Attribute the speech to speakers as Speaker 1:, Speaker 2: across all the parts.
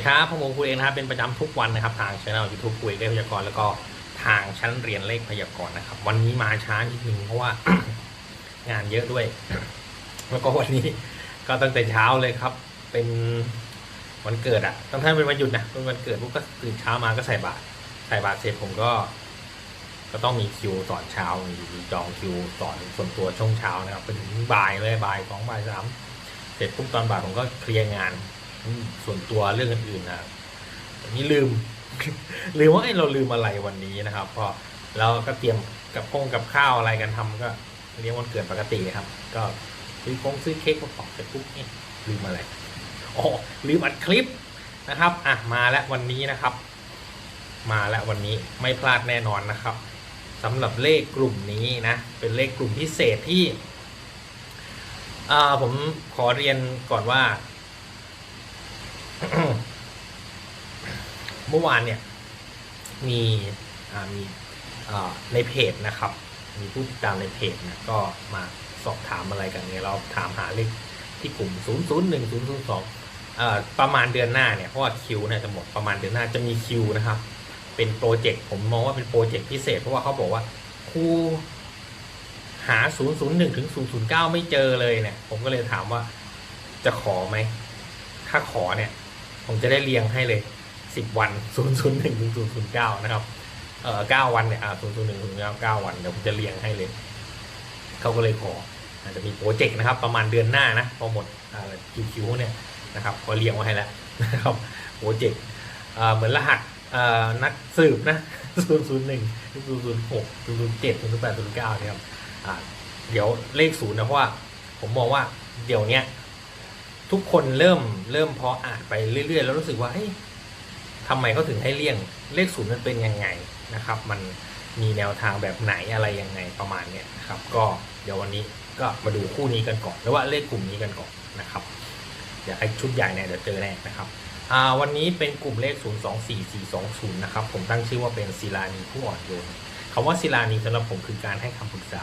Speaker 1: ดีครับผมคุยเองนะครับเป็นประจำทุกวันนะครับทางช่องยูทูบคุยเลขพยากรณ์แล้วก็ทางชั้นเรียนเลขพยากรณ์นะครับ วันนี้มาช้านิดนึงเพราะว่างานเยอะด้วย แล้วก็วันนี้ก็ตั้งแต่เช้าเลยครับ เป็นวันเกิดอะตั้งแต่เป็นวันหยุดนะเป็นวันเกิดปุ๊บก็ตื่นเช้ามาก็ใส่บาตรใส่บาตรเสร็จผมก็ ก็ต้องมีคิวสอนเช้ามีจองคิวสอนส่วนตัวช่วงเช้านะครับไปถึงบ่ายเลยบ่ายสองบ่ายสามเสร็จปุ๊บตอนบ่ายผมก็เคลียร์งาน ส่วนตัวเรื่องอื่นๆนะวันนี้ลืม ลืมว่าไอ้เราลืมอะไรวันนี้นะครับ พอเราก็เตรียมกับพงกับข้าวอะไรกันทำก็เลี้ยงวันเกิดปกติครับ ก็ซื้อคงซื้อเค้กมาปอกเสร็จปุ๊บเนี่ลืมอะไรอ๋อลืมอัดคลิปนะครับ อะมาแล้ววันนี้นะครับ มาแล้ววันนี้ไม่พลาดแน่นอนนะครับสำหรับเลขกลุ่มนี้นะ เป็นเลขกลุ่มพิเศษที่อ่าผมขอเรียนก่อนว่า เมื่อวานเนี่ย มีมีในเพจนะครับ มีผู้ติดตามในเพจนะก็มาสอบถามอะไรกันเนี่ยเราถามหาเลขที่กลุ่ม 0 0 1 0 0 2อ่าประมาณเดือนหน้าเนี่ยเพราะว่าคิวเนี่ยจะหมดประมาณเดือนหน้าจะมีคิวนะครับ เป็นโปรเจกต์ผมมองว่าเป็นโปรเจกต์พิเศษเพราะว่าเขาบอกว่าครูหา 001 ถึง 009 ไม่เจอเลยเนี่ย ผมก็เลยถามว่าจะขอไหม ถ้าขอเนี่ย ผมจะได้เรียงให้เลยสิบวันศูนย์ศูนย์หนึ่งถึงศูนย์ศูนย์เก้านะครับ เอ่อเก้าวันเนี่ยอ่าศูนย์ศูนย์หนึ่งถึงเก้าวัน เดี๋ยวผมจะเรียงให้เลย เขาก็เลยขอ อาจจะมีโปรเจกต์นะครับ ประมาณเดือนหน้านะ พอหมดอ่าคิวๆเนี่ยนะครับก็เรียงไว้ให้แล้วนะครับ โปรเจกต์อ่าเหมือนรหัสอ่านักสืบนะศูนย์ศูนย์หนึ่งศูนย์ศูนย์หกศูนย์ศูนย์เจ็ดศูนย์แปดศูนย์เก้านะครับ อ่า เดี๋ยวเลขศูนย์นะเพราะว่าผมมองว่าเดี๋ยวเนี้ย ทุกคนเริ่มเริ่มพออ่านไปเรื่อยๆ แล้วรู้สึกว่าเฮ้ยทำไมเขาถึงให้เลี่ยงเลขศูนย์มันเป็นยังไงนะครับ มันมีแนวทางแบบไหนอะไรยังไงประมาณเนี้ยนะครับ ก็เดี๋ยววันนี้ก็มาดูคู่นี้กันก่อนหรือว่าเลขกลุ่มนี้กันก่อนนะครับเดี๋ยวไอ้ชุดใหญ่เนี่ยเดี๋ยวเจอแน่นะครับอ่าวันนี้เป็นกลุ่มเลข 0 2 4 4 2 0 นะครับ ผมตั้งชื่อว่าเป็นศิลานีผู้อ่อนโยนคำว่าศิลานีสำหรับผมคือการให้คำปรึกษา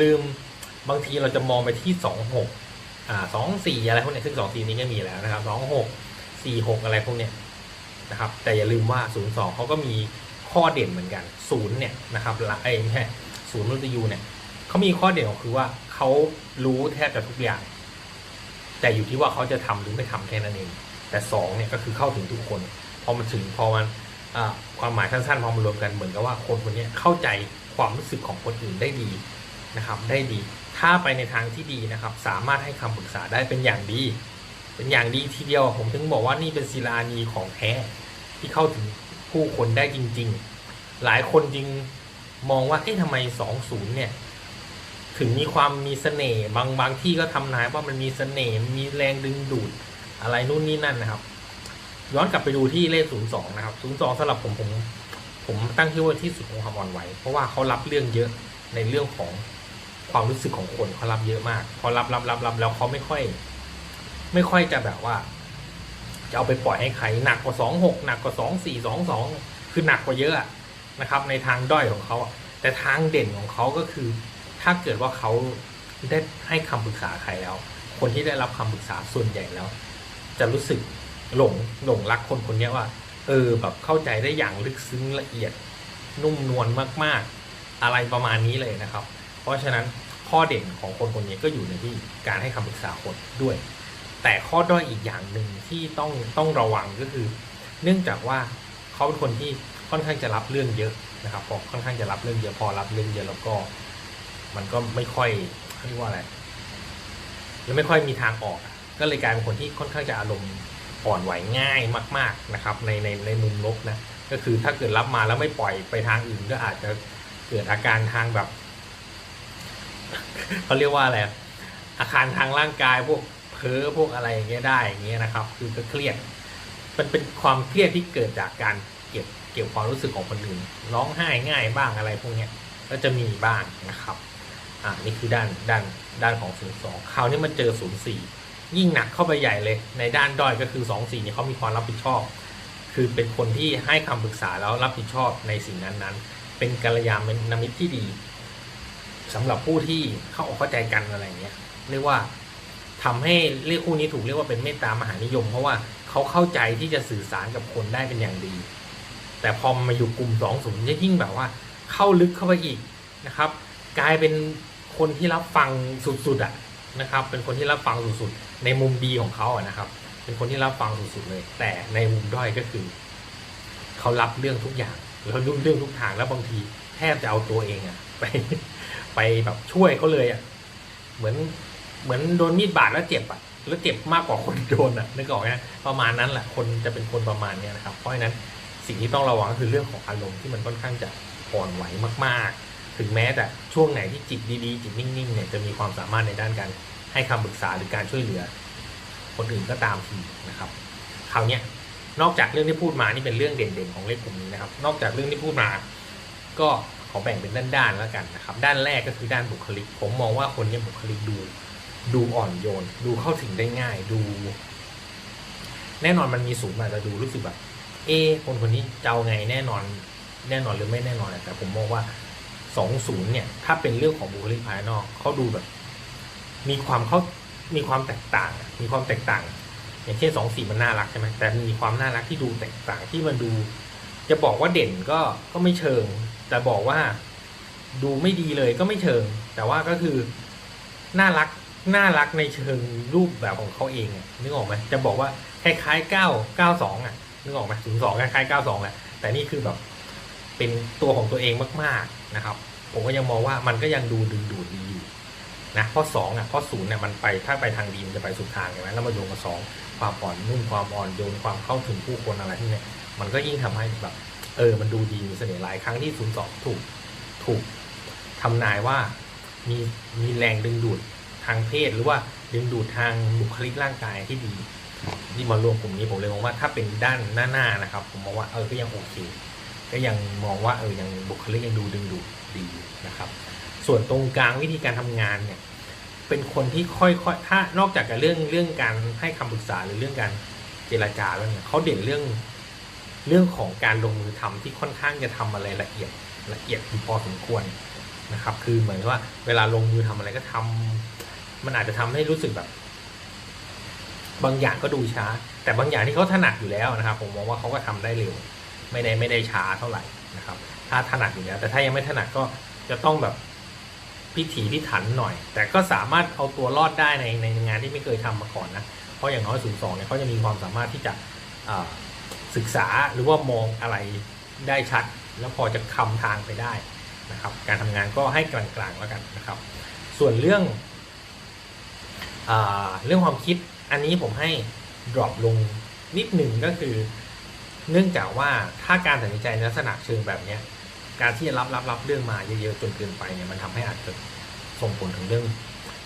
Speaker 1: ลืมบางทีเราจะมองไปที่ 26 สองสี่อะไรพวกเนี้ยซึ่งสองสี่นี้ก็มีแล้วนะครับสองหกสี่หกอะไรพวกเนี้ยนะครับ แต่อย่าลืมว่าศูนย์สองเขาก็มีข้อเด่นเหมือนกันศูนย์เนี่ยนะครับละไอ้ไม่ศูนย์มนุษย์ยูเนี่ยเขามีข้อเด่นก็คือว่าเขารู้แทบจะทุกอย่าง แต่อยู่ที่ว่าเขาจะทำหรือไม่ทำแค่นั้นเอง แต่สองเนี่ยก็คือเข้าถึงทุกคน พอมันถึงพอมันอ่าความหมายสั้นๆพอมารวมกันเหมือนกับว่าคนคนนี้เข้าใจความรู้สึกของคนอื่นได้ดีนะครับ ได้ดี ถ้าไปในทางที่ดีนะครับ สามารถให้คำปรึกษาได้เป็นอย่างดี เป็นอย่างดีทีเดียวผมถึงบอกว่านี่เป็นศิลานีของแท้ที่เข้าถึงผู้คนได้จริง ๆ หลายคนจริงมองว่าเอ๊ะทำไมสองศูนย์เนี่ย ถึงมีความมีเสน่ห์บางบางที่ก็ทำนายว่ามันมีเสน่ห์มีแรงดึงดูดอะไรนู่นนี่นั่นนะครับ ย้อนกลับไปดูที่เลขศูนย์สองนะครับศูนย์สองสำหรับผมผม ผมตั้งชื่อว่าที่สุดของความอ่อนไหวเพราะว่าเขารับเรื่องเยอะในเรื่องของ ความรู้สึกของคนเขารับเยอะมากพอรับรับรับรับแล้วเขาไม่ค่อย ไม่ค่อยจะแบบว่า จะเอาไปปล่อยให้ใครหนักกว่าสองหกหนักกว่าสองสี่สองสองคือหนักกว่าเยอะนะครับ ในทางด้อยของเขาแต่ทางเด่นของเขาก็คือ ถ้าเกิดว่าเขาได้ให้คำปรึกษาใครแล้ว คนที่ได้รับคำปรึกษาส่วนใหญ่แล้ว จะรู้สึกหลงหลงรักคนคนนี้ว่า เออแบบเข้าใจได้อย่างลึกซึ้งละเอียดนุ่มนวลมาก ๆ อะไรประมาณนี้เลยนะครับ เพราะฉะนั้นข้อเด่นของคนคนนี้ก็อยู่ในที่การให้คำปรึกษาคนด้วย แต่ข้อด้อยอีกอย่างหนึ่งที่ต้องต้องระวังก็คือ เนื่องจากว่าเขาเป็นคนที่ค่อนข้างจะรับเรื่องเยอะนะครับพอค่อนข้างจะรับเรื่องเยอะพอรับเรื่องเยอะแล้วก็ มันก็ไม่ค่อยเรียกว่าอะไรยังไม่ค่อยมีทางออก ก็เลยกลายเป็นคนที่ค่อนข้างจะอารมณ์อ่อนไหวง่ายมาก ๆนะครับ ในในในมุมลบนะก็คือถ้าเกิดรับมาแล้วไม่ปล่อยไปทางอื่นก็อาจจะเกิดอาการทางแบบ เขาเรียกว่าอะไรอาการทางร่างกายพวกเพ้อพวกอะไรอย่างเงี้ยได้อย่างเงี้ยนะครับ คือก็เครียดมันเป็นความเครียดที่เกิดจากการเก็บเก็บความรู้สึกของคนอื่นร้องไห้ง่ายบ้างอะไรพวกเนี้ยก็จะมีบ้างนะครับอ่านี่คือด้านด้านด้านของศูนย์สองคราวนี้มันเจอศูนย์สี่ยิ่งหนักเข้าไปใหญ่เลยในด้านด้อยก็คือสองสี่เนี่ยเขามีความรับผิดชอบ คือเป็นคนที่ให้คำปรึกษาแล้วรับผิดชอบในสิ่งนั้นๆ เป็นกัลยาณมิตรที่ดี สำหรับผู้ที่เข้าอกเข้าใจกันอะไรเงี้ยเรียกว่าทำให้เรียกคู่นี้ถูกเรียกว่าเป็นเมตตามหานิยม เพราะว่าเขาเข้าใจที่จะสื่อสารกับคนได้เป็นอย่างดี แต่พอมาอยู่กลุ่มสองศูนย์ยิ่งแบบว่า เข้าลึกเข้าไปอีกนะครับ กลายเป็นคนที่รับฟังสุดๆอะนะครับ เป็นคนที่รับฟังสุดๆในมุมดีของเขาอะนะครับ เป็นคนที่รับฟังสุดๆเลย แต่ในมุมด้อยก็คือเขารับเรื่องทุกอย่างแล้วรู้เรื่องทุกทางแล้วบางทีแทบจะเอาตัวเองอะไป ไปแบบช่วยเขาเลยอะเหมือนเหมือนโดนมีดบาดแล้วเจ็บอะแล้วเจ็บมากกว่าคนโดนอะนึกออกไหมประมาณนั้นแหละคนจะเป็นคนประมาณเนี้ยนะครับ เพราะฉะนั้นสิ่งที่ต้องระวังก็คือเรื่องของอารมณ์ที่มันค่อนข้างจะอ่อนไหวมาก ๆ ถึงแม้แต่ช่วงไหนที่จิตดีๆ จิตนิ่งๆเนี่ยจะมีความสามารถในด้านการให้คำปรึกษาหรือการช่วยเหลือ คนอื่นก็ตามทีนะครับคราวเนี้ยนอกจากเรื่องที่พูดมานี่เป็นเรื่องเด่นๆของเลขกลุ่มนี้นะครับ นอกจากเรื่องที่พูดมา ก็ อแบ่งเป็นด้านๆแล้วกันนะครับ ด้านแรกก็คือด้านบุคลิก ผมมองว่าคนนี้บุคลิกดู ดูอ่อนโยน ดูเข้าถึงได้ง่าย ดู แน่นอนมันมีสูงอาจจะดูรู้สึกแบบ เอคนคนนี้เจ้าไงแน่นอน แน่นอนหรือไม่แน่นอนแต่ผมมองว่าสองศูนย์เนี่ย ถ้าเป็นเรื่องของบุคลิกภายนอกเขาดูแบบ มีความเขามีความแตกต่าง มีความแตกต่าง อย่างเช่นสองสีมันน่ารักใช่ไหมแต่มีความน่ารักที่ดูแตกต่างที่มันดู จะบอกว่าเด่นก็ก็ไม่เชิง แต่บอกว่าดูไม่ดีเลยก็ไม่เชิง แต่ว่าก็คือน่ารักน่ารักในเชิงรูปแบบของเขาเองนึกออกไหมจะบอกว่าคล้ายๆเก้าเก้าสองอะนึกออกไหมถึงสองคล้ายๆเก้าสองแหละแต่นี่คือแบบเป็นตัวของตัวเองมากๆนะครับ ผมก็ยังมองว่ามันก็ยังดูดึงดูดดีอยู่นะเพราะสองอะเพราะศูนย์เนี่ยมันไปถ้าไปทางดีมันจะไปสุดทางใช่ไหมแล้วมาโยงกับสองความอ่อนนุ่มความอ่อนโยนความเข้าถึงผู้คนอะไรที่เนี่ยมันก็ยิ่งทำให้แบบ เออ มันดูดีมีเสน่ห์หลายครั้งที่ศูนย์สองถูกถูกทำนายว่ามีมีแรงดึงดูดทางเพศหรือว่าดึงดูดทางบุคลิกร่างกายที่ดีนี่มารวมกลุ่มนี้ผมเลยมองว่าถ้าเป็นด้านหน้าๆนะครับ ผมมองว่าเออก็ยังโอเค ก็ยังมองว่าเออยังบุคลิกยังดูดึงดูดดีนะครับ ส่วนตรงกลางวิธีการทำงานเนี่ย เป็นคนที่ค่อยๆถ้านอกจากกับเรื่องเรื่องการให้คำปรึกษาหรือเรื่องการเจรจาแล้วเนี่ยเขาเด่นเรื่อง เรื่องของการลงมือทำที่ค่อนข้างจะทำอะไรละเอียดละเอียดอยู่พอสมควรนะครับ คือเหมือนว่าเวลาลงมือทำอะไรก็ทำมันอาจจะทำให้รู้สึกแบบ บางอย่างก็ดูช้า แต่บางอย่างที่เขาถนัดอยู่แล้วนะครับ ผมมองว่าเขาก็ทำได้เร็ว ไม่ได้ไม่ได้ช้าเท่าไหร่นะครับ ถ้าถนัดอยู่แล้วแต่ถ้ายังไม่ถนัดก็จะต้องแบบพิถีพิถันหน่อย แต่ก็สามารถเอาตัวรอดได้ในในงานที่ไม่เคยทำมาก่อนนะ เพราะอย่างน้อยศูนย์สองเนี่ยเขาจะมีความสามารถที่จะ ศึกษาหรือว่ามองอะไรได้ชัด แล้วพอจะคำทางไปได้นะครับ การทำงานก็ให้กลางๆแล้วกันนะครับ ส่วนเรื่องอเรื่องความคิดอันนี้ผมให้ drop ลงนิดหนึ่งก็คือ เนื่องจากว่าถ้าการตัดสินใจในลักษณะเชิงแบบเนี้ยการที่จะรับรับรับเรื่องมาเยอะๆจนเกินไปเนี่ยมันทำให้อาจจะส่งผลถึงเรื่อง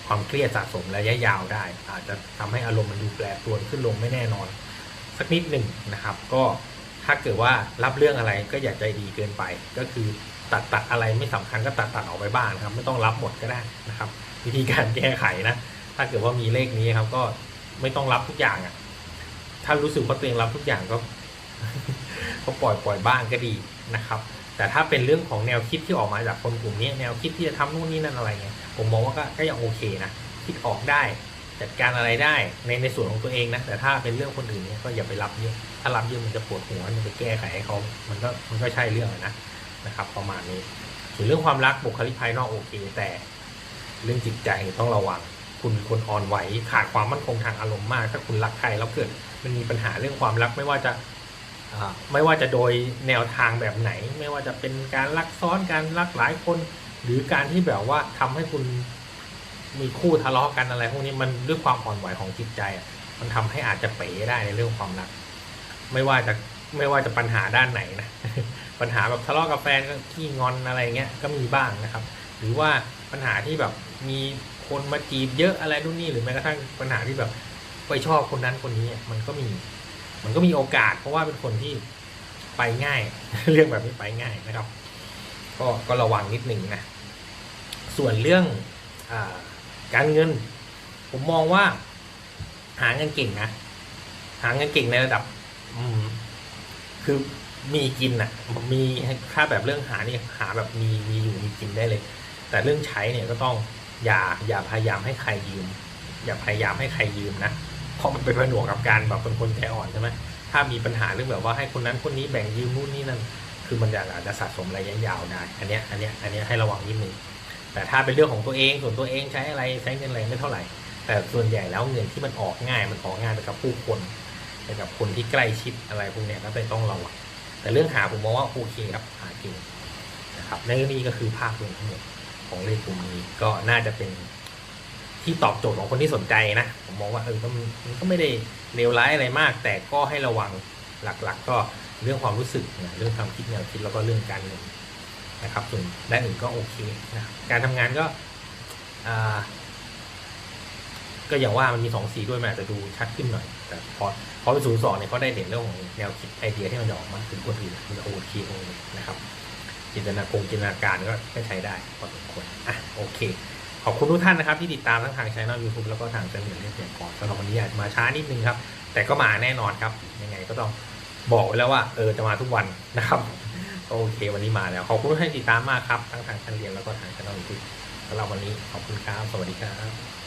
Speaker 1: ความเครียดสะสมระยะยาวได้ อาจจะทำให้อารมณ์มันดูแปรปรวนขึ้นลงไม่แน่นอน สักนิดหนึ่งนะครับ ก็ถ้าเกิดว่ารับเรื่องอะไรก็อย่าใจดีเกินไป ก็คือตัดตัดอะไรไม่สำคัญก็ตัดตัดออกไปบ้างนครับ ไม่ต้องรับหมดก็ได้นะครับ วิธีการแก้ไขนะ ถ้าเกิดว่ามีเลขนี้ครับ ก็ไม่ต้องรับทุกอย่างอะ ถ้ารู้สึกว่าตัวเองรับทุกอย่างก็ก็ปล่อยปล่อยบ้างก็ดีนะครับ แต่ถ้าเป็นเรื่องของแนวคิดที่ออกมาจากคนกลุ่มนี้ แนวคิดที่จะทำนู่นนี่นั่นอะไรเงี้ยผมมองว่าก็ก็ยังโอเคนะคิดออกได้ จัดการอะไรได้ในในส่วนของตัวเองนะ แต่ถ้าเป็นเรื่องคนอื่นเนี่ยก็อย่าไปรับเยอะถ้ารับเยอะมันจะปวดหัวมันไปแก้ไขให้เขามันก็มันก็ใช่เรื่องนะนะครับ ประมาณนี้ ส่วนเรื่องความรักบุคลิกภายนอกโอเค แต่เรื่องจิตใจต้องระวัง คุณเป็นคนอ่อนไหวขาดความมั่นคงทางอารมณ์มาก ถ้าคุณรักใครแล้วเกิด มันมีปัญหาเรื่องความรักไม่ว่าจะไม่ว่าจะโดยแนวทางแบบไหน ไม่ว่าจะเป็นการรักซ้อนการรักหลายคน หรือการที่แบบว่าทำให้คุณ มีคู่ทะเลาะกันอะไรพวกนี้มันด้วยความอ่อนไหวของจิตใจอะมันทำให้อาจจะเป๋ได้ในเรื่องความรัก ไม่ว่าจะไม่ว่าจะปัญหาด้านไหนนะปัญหาแบบทะเลาะกับแฟนก็ขี้งอนอะไรเงี้ยก็มีบ้างนะครับ หรือว่าปัญหาที่แบบมีคนมาจีบเยอะอะไรนู่นนี่หรือแม้กระทั่งปัญหาที่แบบไปชอบคนนั้นคนนี้มันก็มี มันก็มีโอกาส เพราะว่าเป็นคนที่ไปง่าย เรื่องแบบนี้ไปง่ายนะครับ ก็ก็ระวังนิดหนึ่งนะส่วนเรื่องอ่า การเงิน ผมมองว่า หาเงินเก่งนะหาเงินเก่งในระดับ อืม คือมีกินอะมีค่าแบบเรื่องหานี่หาแบบมีมีอยู่มีกินได้เลย แต่เรื่องใช้เนี่ยก็ต้องอย่าอย่าพยายามให้ใครยืม อย่าพยายามให้ใครยืมนะเพราะมันเป็นผนวกกับการแบบเป็นคนใจอ่อนใช่ไหมถ้ามีปัญหาเรื่องแบบว่าให้คนนั้นคนนี้แบ่งยืมนู่นนี่นั่นคือมันอาจจะสะสมระยะยาวได้ อันเนี้ยอันเนี้ยอันเนี้ยให้ระวังนิดนึง แต่ถ้าเป็นเรื่องของตัวเองส่วนตัวเองใช้อะไรใช้เงินอะไรไม่เท่าไหร่ แต่ส่วนใหญ่แล้วเงินที่มันออกง่ายมันออกง่ายไปกับผู้คนไปกับคนที่ใกล้ชิดอะไรพวกนี้ก็ต้องระวังแต่เรื่องหาผมมองว่าโอเคครับหาเก่งนะครับในนี่ก็คือภาพรวมทั้งหมดของเลขกลุ่มนี้ก็น่าจะเป็นที่ตอบโจทย์ของคนที่สนใจนะ ผมมองว่าเออมันก็ไม่ได้เลวร้ายอะไรมาก แต่ก็ให้ระวังหลักๆก็เรื่องความรู้สึกเรื่องความคิดแนวคิดแล้วก็เรื่องการเงิน นะครับส่วนด้านอื่นก็โอเคนะครับการทำงานก็ก็อย่างว่ามันมีสองสีด้วยมันอาจจะดูชัดขึ้นหน่อย แต่พอพอเป็นศูนย์สองเนี่ยเขาได้เห็นเรื่องของแนวคิดไอเดียที่มันออกมาถึงคนอื่นมันจะโอเคตรงนี้นะครับ จินตนาคงจินตนาการก็ใช้ได้พอสมควรอะโอเค ขอบคุณทุกท่านนะครับ ที่ติดตามทั้งทางช่องยูทูบแล้วก็ทางเซนเนียร์เรียบเรียงก่อนสำหรับวันนี้อาจจะมาช้านิดนึงครับ แต่ก็มาแน่นอนครับ ยังไงก็ต้องบอกไว้แล้วว่าเออจะมาทุกวันนะครับ โอเควันนี้มาแล้ว ขอบคุณที่ติดตามมากครับ ทั้งทางชั้นเรียนแล้วก็ทางช่องยูทูบสำหรับวันนี้ขอบคุณครับ สวัสดีครับ